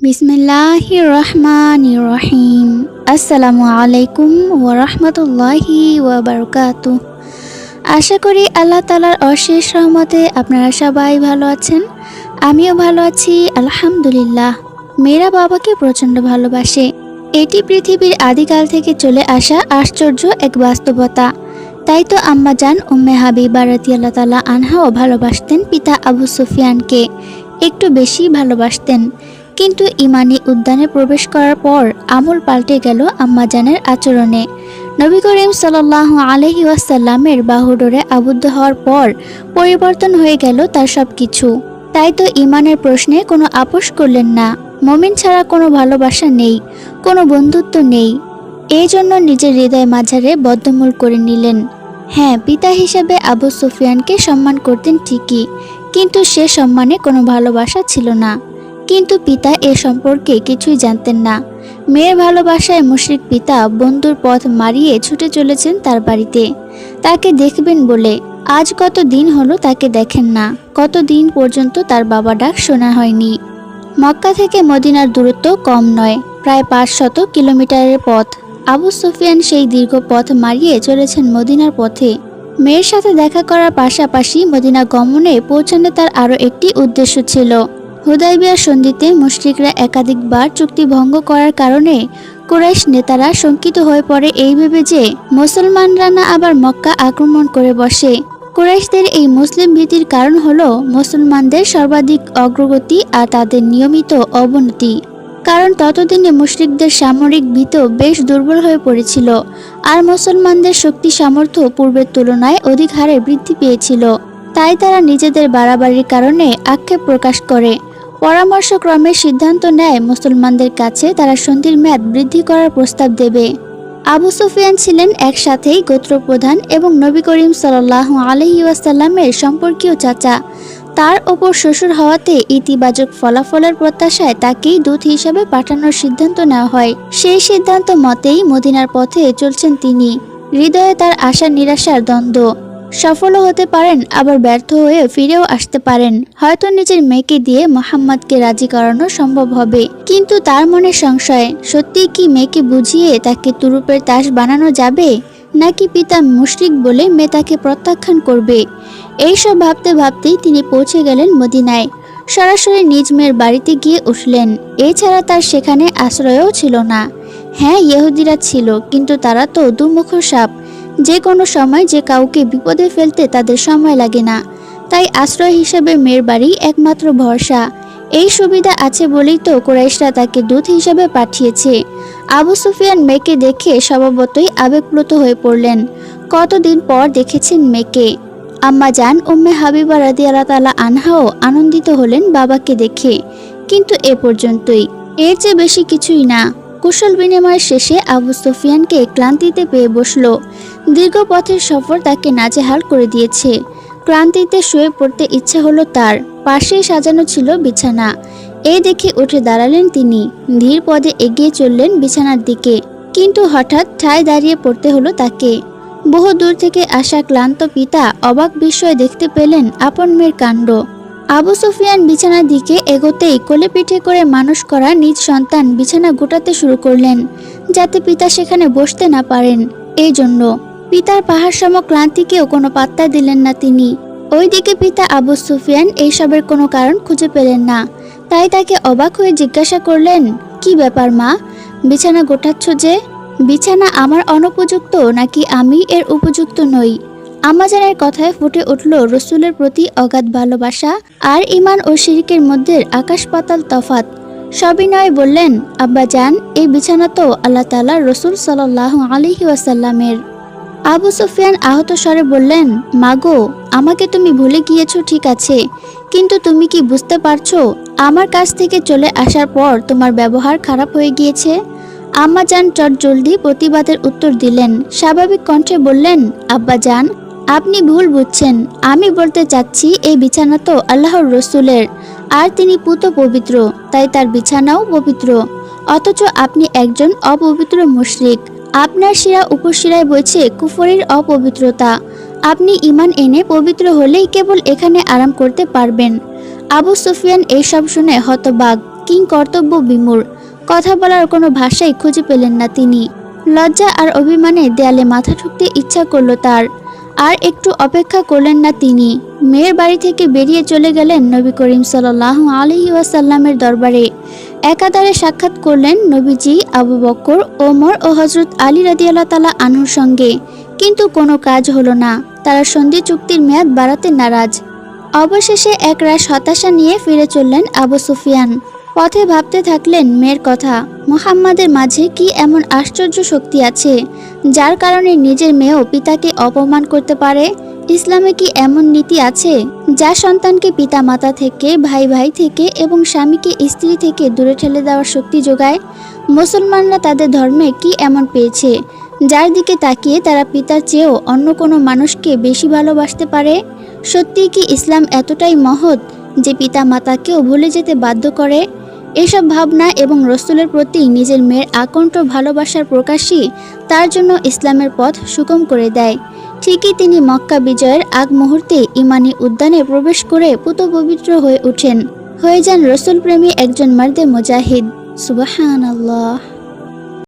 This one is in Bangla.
বিসমিল্লাহ রহমান রহিম আসসালামু আলাইকুম ওরহমতুল্লাহি ওবরকাতু আশা করি আল্লাহ তালার অশেষ রহমতে আপনারা সবাই ভালো আছেন। আমিও ভালো আছি, আলহামদুলিল্লাহ। মেয়েরা বাবাকে প্রচণ্ড ভালোবাসে। এটি পৃথিবীর আদিকাল থেকে চলে আসা আশ্চর্য এক বাস্তবতা। তাই তো আম্মা জান, উম্মে হাবিবা রাতি আল্লাহ তালা আনহাও ভালোবাসতেন পিতা আবু সুফিয়ানকে। একটু বেশি ভালোবাসতেন। কিন্তু ইমানি উদ্যানে প্রবেশ করার পর আমল পাল্টে গেল আম্মাজানের আচরণে। নবী করিম সাল্লাহ আলহি ওয়াসাল্লামের বাহুডোরে আবদ্ধ হওয়ার পর পরিবর্তন হয়ে গেল তার সব কিছু তাই তো ইমানের প্রশ্নে কোনো আপোষ করলেন না। মমিন ছাড়া কোনো ভালোবাসা নেই, কোনো বন্ধুত্ব নেই। এই জন্য নিজের হৃদয় মাঝারে বদ্ধমূল করে নিলেন। হ্যাঁ পিতা হিসেবে আবু সুফিয়ানকে সম্মান করতেন ঠিকই, কিন্তু সে সম্মানে কোনো ভালোবাসা ছিল না। কিন্তু পিতা এ সম্পর্কে কিছুই জানতেন না। মেয়ের ভালোবাসায় মুশরিক পিতা বন্ধুর পথ মারিয়ে ছুটে চলেছেন তার বাড়িতে। তাকে দেখবেন বলে, আজ কত দিন হলো তাকে দেখেন না। কত দিন পর্যন্ত তার বাবা ডাক শোনা হয়নি। মক্কা থেকে মদিনার দূরত্ব কম নয়, প্রায় পাঁচ শত কিলোমিটারের পথ। আবু সুফিয়ান সেই দীর্ঘ পথ মারিয়ে চলেছেন মদিনার পথে। মেয়ের সাথে দেখা করার পাশাপাশি মদিনা গমনে পৌঁছানো তার আরও একটি উদ্দেশ্য ছিল। হুদাইবিয়ার সন্ধিতে মুশরিকরা একাধিকবার চুক্তি ভঙ্গ করার কারণে কুরাইশ নেতারা শঙ্কিত হয়ে পড়ে এই ভেবে যে মুসলমানরা না আবার মক্কা আক্রমণ করে বসে। কুরাইশদের এই মুসলিম ভীতির কারণ হলো মুসলমানদের সর্বাধিক অগ্রগতি আর তাদের নিয়মিত অবনতি। কারণ ততদিনে মুশরিকদের সামরিক ভীত বেশ দুর্বল হয়ে পড়েছিল আর মুসলমানদের শক্তি সামর্থ্য পূর্বের তুলনায় অধিক হারে বৃদ্ধি পেয়েছিল। তাই তারা নিজেদের বাড়াবাড়ির কারণে আক্ষেপ প্রকাশ করে। পরামর্শক্রমে সিদ্ধান্ত নেয়, মুসলমানদের কাছে তারা সন্ধির মেয়াদ বৃদ্ধি করার প্রস্তাব দেবে। আবু সুফিয়ান ছিলেন একসাথেই গোত্রপ্রধান এবং নবী করিম সাল্লাহ আলহি ওয়াসাল্লামের সম্পর্কীয় চাচা। তার ওপর শ্বশুর হওয়াতে ইতিবাচক ফলাফলের প্রত্যাশায় তাকেই দূত হিসাবে পাঠানোর সিদ্ধান্ত নেওয়া হয়। সেই সিদ্ধান্ত মতেই মদিনার পথে চলছেন তিনি। হৃদয়ে তার আশা নিরাশার দ্বন্দ্ব। সফলও হতে পারেন, আবার ব্যর্থ হয়ে ফিরেও আসতে পারেন। হয়তো নিজের মেয়েকে দিয়ে মোহাম্মদকে রাজি করানো সম্ভব হবে, কিন্তু তার মনে সংশয় সত্যি কি মেয়েকে বুঝিয়ে তাকে তুরুপের তাস বানানো যাবে? নাকি পিতা মুশরিক বলে মেয়ে তাকে প্রত্যাখ্যান করবে? এইসব ভাবতে ভাবতেই তিনি পৌঁছে গেলেন মদিনায়। সরাসরি নিজ মেয়ের বাড়িতে গিয়ে উঠলেন। এছাড়া তার সেখানে আশ্রয়ও ছিল না। হ্যাঁ ইহুদিরা ছিল, কিন্তু তারা তো দুমুখ সাপ। যে কোনো সময় যে কাউকে বিপদে ফেলতে তাদের সময় লাগে না। তাই আশ্রয় হিসেবে মেয়ের বাড়ি একমাত্র ভরসা। এই সুবিধা আছে বলেই তো কোরাইশরা তাকে দূত হিসেবে পাঠিয়েছে। আবু সুফিয়ান মেয়েকে দেখে স্বভাবতই আবেগপ্লুত হয়ে পড়লেন। কতদিন পর দেখেছেন মেয়েকে। আম্মা যান উম্মে হাবিবা রাদি তালা আনহাও আনন্দিত হলেন বাবাকে দেখে। কিন্তু এ পর্যন্তই। এর চেয়ে বেশি কিছুই না। কুশল বিনিময়ের শেষে আবু সুফিয়ানকে ক্লান্তিতে পেয়ে বসল। দীর্ঘ পথের সফর তাকে নাজেহাল করে দিয়েছে। ক্লান্তিতে শুয়ে পড়তে ইচ্ছে হলো তার। পাশেই সাজানো ছিল বিছানা। এই দেখে উঠে দাঁড়ালেন তিনি। ধীর পদে এগিয়ে চললেন বিছানার দিকে। কিন্তু হঠাৎ ঠায় দাঁড়িয়ে পড়তে হলো তাকে। বহু দূর থেকে আসা ক্লান্ত পিতা অবাক বিস্ময় দেখতে পেলেন আপন মেয়ের কাণ্ড। আবু সুফিয়ান বিছানার দিকে এগোতেই কোলে পিঠে করে মানুষ করা নিজ সন্তান বিছানা গোটাতে শুরু করলেন, যাতে পিতা সেখানে বসতে না পারেন। এই জন্য পিতার পাহাড় সম ক্লান্তিকেও কোনো পাত্তা দিলেন না তিনি। ওইদিকে পিতা আবু সুফিয়ান এইসবের কোনো কারণ খুঁজে পেলেন না। তাই তাকে অবাক হয়ে জিজ্ঞাসা করলেন, কি ব্যাপার মা? বিছানা গোটাচ্ছ যে? বিছানা আমার অনুপযুক্ত নাকি আমি এর উপযুক্ত নই? আমাজানের কথায় ফুটে উঠল রসুলের প্রতি অগাধ ভালোবাসা আর ইমান ও শিরিকের মধ্যে আকাশ পাতাল তফাত সবিনয় বললেন, আব্বা যান এই বিছানা তো আল্লাহ তালা রসুল সাল্লাহ আলহি ওয়াসাল্লামের। আবু সুফিয়ান আহত স্বরে বললেন, মাগো, আমাকে তুমি ভুলে গিয়েছো, ঠিক আছে। কিন্তু তুমি কি বুঝতে পারছ, আমার কাছ থেকে চলে আসার পর তোমার ব্যবহার খারাপ হয়ে গিয়েছে? আম্মা যান চট জলদি প্রতিবাদের উত্তর দিলেন। স্বাভাবিক কণ্ঠে বললেন আব্বা যান আপনি ভুল বুঝছেন। আমি বলতে চাচ্ছি, এই বিছানা তো আল্লাহর রসুলের। আর তিনি পুত পবিত্র, তাই তার বিছানাও পবিত্র। অথচ আপনি একজন অপবিত্র মুশরিক। আপনার শিরা উপশিরায় বইছে কুফরের অপবিত্রতা। আপনি ইমান এনে পবিত্র হলেই কেবল এখানে আরাম করতে পারবেন। আবু সুফিয়ান এইসব শুনে হতবাক, কিং কর্তব্য বিমূর কথা বলার কোনো ভাষাই খুঁজে পেলেন না তিনি। লজ্জা আর অভিমানে দেয়ালে মাথা ঠুকতে ইচ্ছা করল তার, আর একটু অপেক্ষা করলেন না তিনি। মেয়ের বাড়ি থেকে বেরিয়ে চলে গেলেন নবী করিম সাল্লাহ আলহি ওয়াসাল্লামের দরবারে। একাধারে সাক্ষাৎ করলেন নবীজি আবু বক্কর ওমর ও হজরত আলী রাদিয়াল্লাহ তালা আনুর সঙ্গে। কিন্তু কোনো কাজ হলো না। তারা সন্ধি চুক্তির মেয়াদ বাড়াতে নারাজ। অবশেষে এক রাশ হতাশা নিয়ে ফিরে চললেন আবু সুফিয়ান। পথে ভাবতে থাকলেন মেয়ের কথা, মোহাম্মদের মাঝে কি এমন আশ্চর্য শক্তি আছে, যার কারণে নিজের মেয়েও পিতাকে অপমান করতে পারে? ইসলামে কি এমন নীতি আছে যা সন্তানকে পিতা মাতা থেকে ভাই ভাই থেকে এবং স্বামীকে স্ত্রী থেকে দূরে ঠেলে দেওয়ার শক্তি যোগায়? মুসলমানরা তাদের ধর্মে কি এমন পেয়েছে, যার দিকে তাকিয়ে তারা পিতার চেয়েও অন্য কোনো মানুষকে বেশি ভালোবাসতে পারে? সত্যি কি ইসলাম এতটাই মহৎ যে পিতা মাতাকেও ভুলে যেতে বাধ্য করে? এসব ভাবনা এবং রসুলের প্রতি নিজের মেয়ের আকণ্ঠ ভালোবাসার প্রকাশই তার জন্য ইসলামের পথ সুগম করে দেয়। ঠিকই তিনি মক্কা বিজয়ের আগ মুহূর্তে ইমানি উদ্যানে প্রবেশ করে পুত পবিত্র হয়ে উঠেন হয়ে যান রসুল প্রেমী একজন মার্দে মুজাহিদ। আল্লাহ